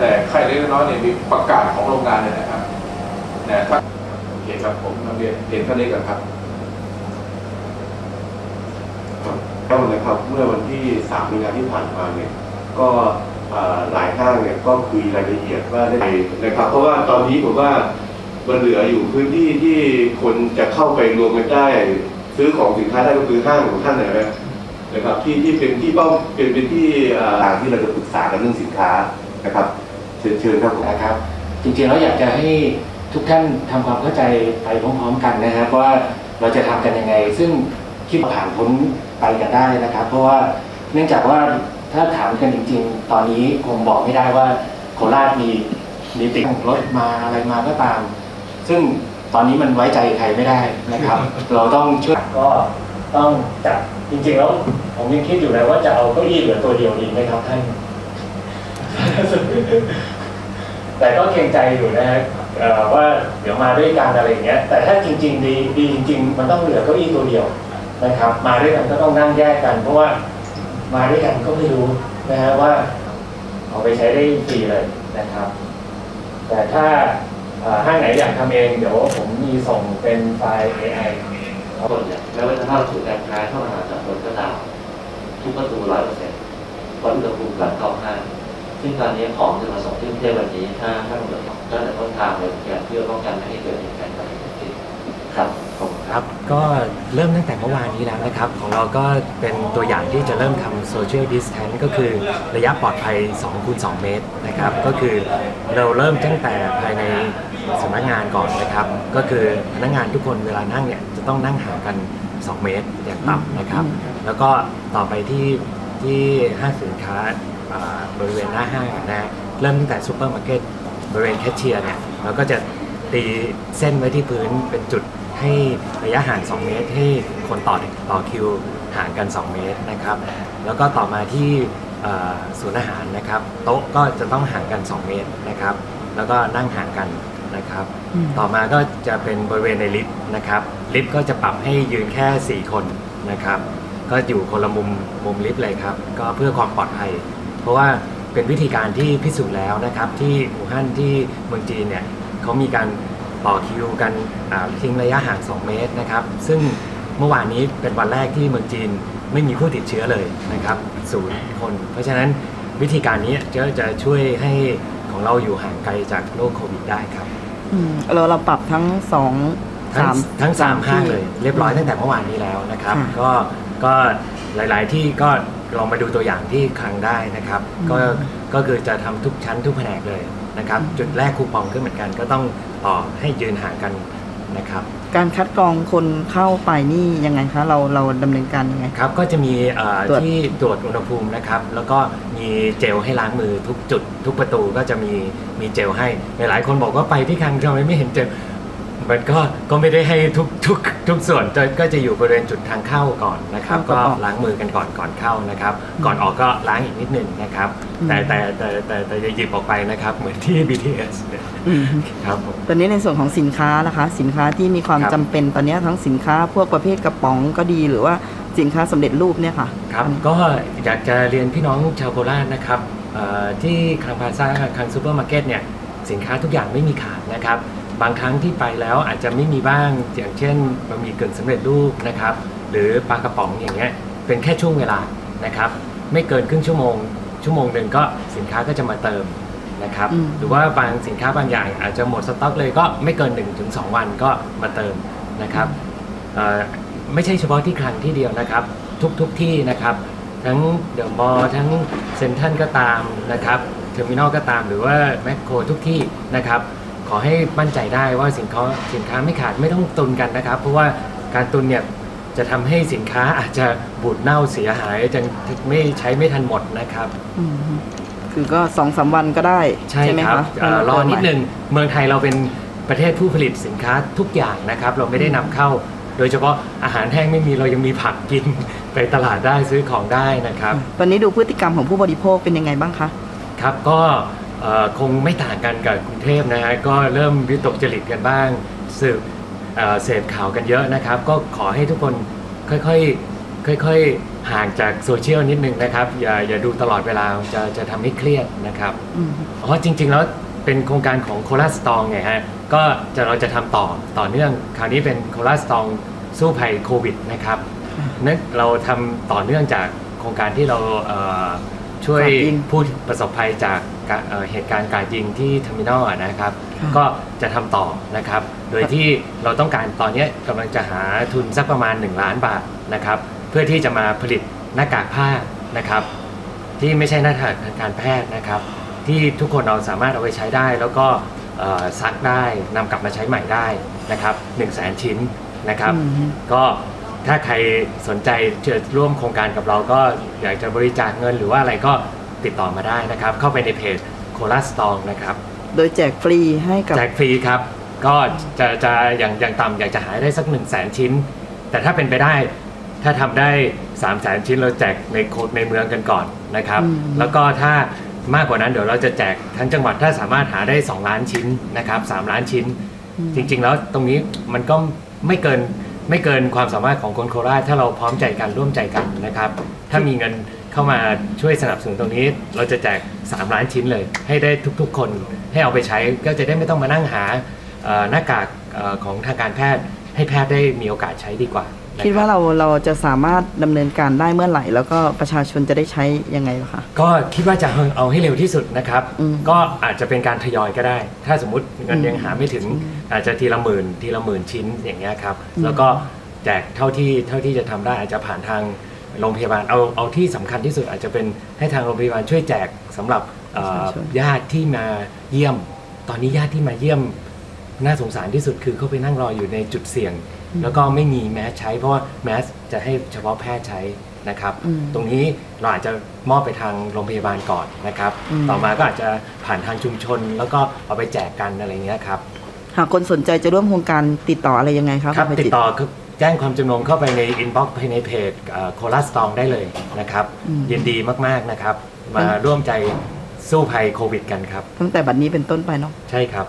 แต่ไข้เล็กน้อยเนี่ยมีประกาศของโรงงานเลยนะครับนะถ้าโอเคครับผมนำเรียนเรียนเท่านี้ก่อนครับก็นะครับเมื่อวันที่3มีนาที่ผ่านมาเนี่ยก็เอ่อหลายห้างเนี่ยก็คุยรายละเอียดว่าได้นะครับ เพราะว่าตอนนี้ผมว่ามันเหลืออยู่พื้นที่ที่คนจะเข้าไปรวมกันได้ ซื้อของสินค้าได้ก็คือห้างของท่านนะครับนะครับที่ที่เป็นที่เป้าเป็นเป็นที่เอ่อทางที่เราจะปรึกษากันเรื่องสินค้านะครับ เชิญเชิญครับผมนะครับ จริงๆแล้วอยากจะให้ทุกท่านทำความเข้าใจไปพร้อมๆกันนะครับว่าเราจะทำกันยังไง ซึ่งคิดว่าผ่านพ้นไปกันได้นะครับ เพราะว่าเนื่องจากว่าถ้าถามกันจริง ๆ ตอนนี้คงบอกไม่ได้ว่าโคราชมีมีติดรถมาอะไรมาก็ตาม ซึ่งตอนนี้มันไว้ใจใครไม่ได้นะครับ เราต้องช่วยก็ต้องจัดจริงๆแล้วผมยังคิดอยู่เลยว่าจะเอาเก้าอี้เหลือตัวเดียวดีไหมครับท่าน แต่ก็เกรงใจอยู่นะฮะว่าเดี๋ยวมาด้วยกันอะไรอย่างเงี้ย แต่ถ้าจริง ๆ ดีดีจริง ๆ มันต้องเหลือเก้าอี้ตัวเดียวนะครับ มาด้วยกันก็ต้องนั่งแยกกัน เพราะว่ามาด้วยกันก็ไม่รู้นะฮะว่าเอาไปใช้ได้ฟรีเลยนะครับ แต่ถ้าห้างไหนอยากทำเอง เดี๋ยวผมมีส่งเป็นไฟล์ AI ทั้งหมดเนี่ยไม่ว่าจะเข้าสู่การค้าเข้ามาหาจากคนก็ตามทุกประตูร้อยเปอร์เซ็นต์วัดอุณหภูมิก่อนเข้าห้าง ซึ่งตอนนี้ของจะมาส่งที่กรุงเทพวันนี้ถ้าถ้าเราตั้งแต่ต้นทางเลยเพื่อป้องกันไม่ให้เกิดเหตุการณ์แบบนี้ครับครับก็เริ่มตั้งแต่เมื่อวานนี้แล้วนะครับ ของเราก็เป็นตัวอย่างที่จะเริ่มทำ social distance ก็คือระยะปลอดภัย2คูณ2เมตรนะครับ ก็คือเราเริ่มตั้งแต่ภายในสำนักงานก่อนนะครับ ก็คือพนักงานทุกคนเวลานั่งเนี่ยจะต้องนั่งห่างกัน 2 เมตรอย่างต่ำนะครับ แล้วก็ต่อไปที่ที่ห้างสินค้า บริเวณหน้าห้างนะฮะเริ่มตั้งแต่ซูเปอร์มาร์เก็ตบริเวณแคชเชียร์เนี่ยเราก็จะตีเส้นไว้ที่พื้นเป็นจุดให้ระยะห่าง 2 เมตร ให้คนต่อต่อคิวห่างกัน 2 เมตรนะครับ แล้วก็ต่อมาที่เอ่อศูนย์อาหารนะครับ โต๊ะก็จะต้องห่างกัน 2 เมตรนะครับ แล้วก็นั่งห่างกันนะครับ ต่อมาก็จะเป็นบริเวณในลิฟต์นะครับ ลิฟต์ก็จะปรับให้ยืนแค่ 4 คนนะครับ ก็อยู่คนละมุมมุมลิฟต์เลยครับ ก็เพื่อความปลอดภัย เพราะว่าเป็นวิธีการที่พิสูจน์แล้วนะครับที่อู่ฮั่นที่เมืองจีนเนี่ยเขามีการต่อคิวกันอ่าทิ้งระยะห่าง 2 เมตรนะครับ ซึ่งเมื่อวานนี้เป็นวันแรกที่เมืองจีนไม่มีผู้ติดเชื้อเลยนะครับศูนย์คน เพราะฉะนั้นวิธีการนี้จะจะช่วยให้ของเราอยู่ห่างไกลจากโรคโควิดได้ครับอืมเราเราปรับทั้งสองทั้สางมทั้งสามห้างที่เลย เรียบร้อยตั้งแต่เมื่อวานนี้แล้วนะครับค่ะก็ก็หลาย ๆ ที่ก็ ลองมาดูตัวอย่างที่คลังได้นะครับอืมก็ก็คือจะทำทุกชั้นทุกแผนกเลยนะครับ จุดแรกคูปองก็เหมือนกันก็ต้องต่อให้ยืนห่างกันนะครับ การคัดกรองคนเข้าไปนี่ยังไงคะเราเราดำเนินการยังไงครับ ก็จะมีเอ่อตรวจที่ตรวจอุณหภูมินะครับ แล้วก็มีเจลให้ล้างมือทุกจุด ทุกประตูก็จะมีมีเจลให้หลายๆคนบอกว่าไปที่คลังทำไมไม่เห็นเจล มันก็ก็ไม่ได้ให้ทุกทุกทุกส่วนจะก็จะอยู่บริเวณจุดทางเข้าก่อนนะครับเข้ากับก็ออกล้างมือกันก่อนก่อนเข้านะครับ ก่อนออกก็ล้างอีกนิดนึงนะครับ อืม แต่แต่แต่แต่แต่อย่าหยิบออกไปนะครับ เหมือนที่ BTS เนี่ยอืมครับผม ตอนนี้ในส่วนของสินค้านะคะ สินค้าที่มีความครับ จำเป็นตอนนี้ทั้งสินค้าพวกประเภทกระป๋องก็ดีหรือว่าสินค้าสำเร็จรูปเนี่ยค่ะ ครับก็อยากจะเรียนพี่น้องชาวโคราชนะครับเอ่อที่คลังพลาซ่าคลังซูเปอร์มาร์เก็ตเนี่ยสินค้าทุกอย่างไม่มีขาดนะครับ บางครั้งที่ไปแล้วอาจจะไม่มีบ้างอย่างเช่นบะหมี่กึ่งสำเร็จรูปนะครับ หรือปลากระป๋องอย่างเงี้ยเป็นแค่ช่วงเวลานะครับ ไม่เกินครึ่งชั่วโมง ชั่วโมงหนึ่งก็สินค้าก็จะมาเติมนะครับอืมหรือว่าบางสินค้าบางอย่าง อาจจะหมดสต็อกเลยก็ไม่เกิน 1-2 วันก็มาเติมนะครับเอ่อไม่ใช่เฉพาะที่คลังที่เดียวนะครับ ทุกทุกที่นะครับ ทั้งเดอะมอลล์ทั้งเซ็นทรัลก็ตามนะครับเทอร์มินอลก็ตามหรือว่าแมคโครทุกที่นะครับ ขอให้มั่นใจได้ว่าสินค้าสินค้าไม่ขาดไม่ต้องตุนกันนะครับ เพราะว่าการตุนเนี่ยจะทำให้สินค้าอาจจะบูดเน่าเสียหายจะไม่ใช้ไม่ทันหมดนะครับอืมคือก็สองสามวันก็ได้ ใช่ไหมครับคะเอ่อรอนิดนึงเมืองไทยเราเป็นประเทศผู้ผลิตสินค้าทุกอย่างนะครับ เราไม่ได้นำเข้า โดยเฉพาะอาหารแห้งไม่มีเรายังมีผักกินไปตลาดได้ซื้อของได้นะครับตอนนี้ดูพฤติกรรมของผู้บริโภคเป็นยังไงบ้างคะ ครับก็เอ่อ คงไม่ต่างกันกับกรุงเทพนะฮะก็เริ่มวิตกจริตกันบ้างสืบเอ่อเสพข่าวกันเยอะนะครับ ก็ขอให้ทุกคนค่อยๆค่อยๆห่างจากโซเชียลนิดนึงนะครับ อย่าอย่าดูตลอดเวลาจะจะทำให้เครียดนะครับอืมเพราะจริง ๆ แล้วเป็นโครงการของโคลาสตองไงฮะก็จะเราจะทำต่อต่อเนื่อง คราวนี้เป็นโคลาสตองสู้ภัยโควิดนะครับนั่นเราทำต่อเนื่องจากโครงการที่เราเอ่อ ช่วยกราดยิงผู้ประสบภัยจากกะเอ่อเหตุการณ์การยิงที่เทอร์มินอลอะนะครับค่ะก็จะทำต่อนะครับ โดยที่เราต้องการตอนนี้กำลังจะหาทุนสักประมาณ 1 ล้านบาทนะครับ เพื่อที่จะมาผลิตหน้ากากผ้านะครับ ที่ไม่ใช่หน้ากากทางการแพทย์นะครับ ที่ทุกคนเราสามารถเอาไปใช้ได้ แล้วก็เอ่อซักได้นำกลับมาใช้ใหม่ได้นะครับ1 0 0 0 0แสนชิ้นนะครับอืมก็ ถ้าใครสนใจจะร่วมโครงการกับเราก็อยากจะบริจาคเงินหรือว่าอะไรก็ติดต่อมาได้นะครับ เข้าไปในเพจโคลาสตองนะครับ โดยแจกฟรีให้กับแจกฟรีครับ ก็จะจะอย่างอย่างต่ำอยากจะหาได้สัก1 0 0 0 0แสนชิ้น แต่ถ้าเป็นไปได้ถ้าทำได้3 0 0แสนชิ้นเราแจกในโคในเมืองกันก่อนนะครับอืมแล้วก็ถ้ามากกว่านั้นเดี๋ยวเราจะแจกทั้งจังหวัดถ้าสามารถหาได้ 2 ล้านชิ้นนะครับ3ล้านชิ้น จริง ๆ แล้วตรงนี้มันก็ไม่เกิน ไม่เกินความสามารถของคนโคราชถ้าเราพร้อมใจกันร่วมใจกันนะครับ ถ้ามีเงินเข้ามาช่วยสนับสนุนตรงนี้ เราจะแจก 3 ล้านชิ้นเลย ให้ได้ทุกๆ คนให้เอาไปใช้ก็จะได้ไม่ต้องมานั่งหาหน้ากากของทางการแพทย์ ให้แพทย์ได้มีโอกาสใช้ดีกว่า คิดรับว่าเราเราจะสามารถดำเนินการได้เมื่อไหร่ แล้วก็ประชาชนจะได้ใช้ยังไงเหรอคะ ก็คิดว่าจะเอาให้เร็วที่สุดนะครับ อืมก็อาจจะเป็นการทยอยก็ได้ ถ้าสมมติเงินอืมยังหาไม่ถึง อาจจะทีละหมื่นทีละหมื่นชิ้นอย่างเงี้ยครับ อืม แล้วก็แจกเท่าที่เท่าที่จะทำได้อาจจะผ่านทางโรงพยาบาลเอาเอาที่สำคัญที่สุดอาจจะเป็นให้ทางโรงพยาบาลช่วยแจกสำหรับเอ่อญาติที่มาเยี่ยม ตอนนี้ญาติที่มาเยี่ยม น่าสงสารที่สุดคือเขาไปนั่งรออยู่ในจุดเสี่ยง แล้วก็ไม่มีแมสใช้เพราะว่าแมสจะให้เฉพาะแพทย์ใช้นะครับอืมตรงนี้เราอาจจะมอบไปทางโรงพยาบาลก่อนนะครับอืมต่อมาก็อาจจะผ่านทางชุมชน แล้วก็เอาไปแจกกันอะไรเงี้ยครับหากคนสนใจจะร่วมโครงการติดต่ออะไรยังไงครับครับณภัยติดจิตต่อคือแจ้งความจำนงเข้าไปในอินบ็อกซ์ภายในเพจโคลาสตองได้เลยนะครับอืมยินดีมากๆนะครับ มาร่วมใจสู้ภัยโควิดกันครับ ตั้งแต่บัดนี้เป็นต้นไปเนาะใช่ครับ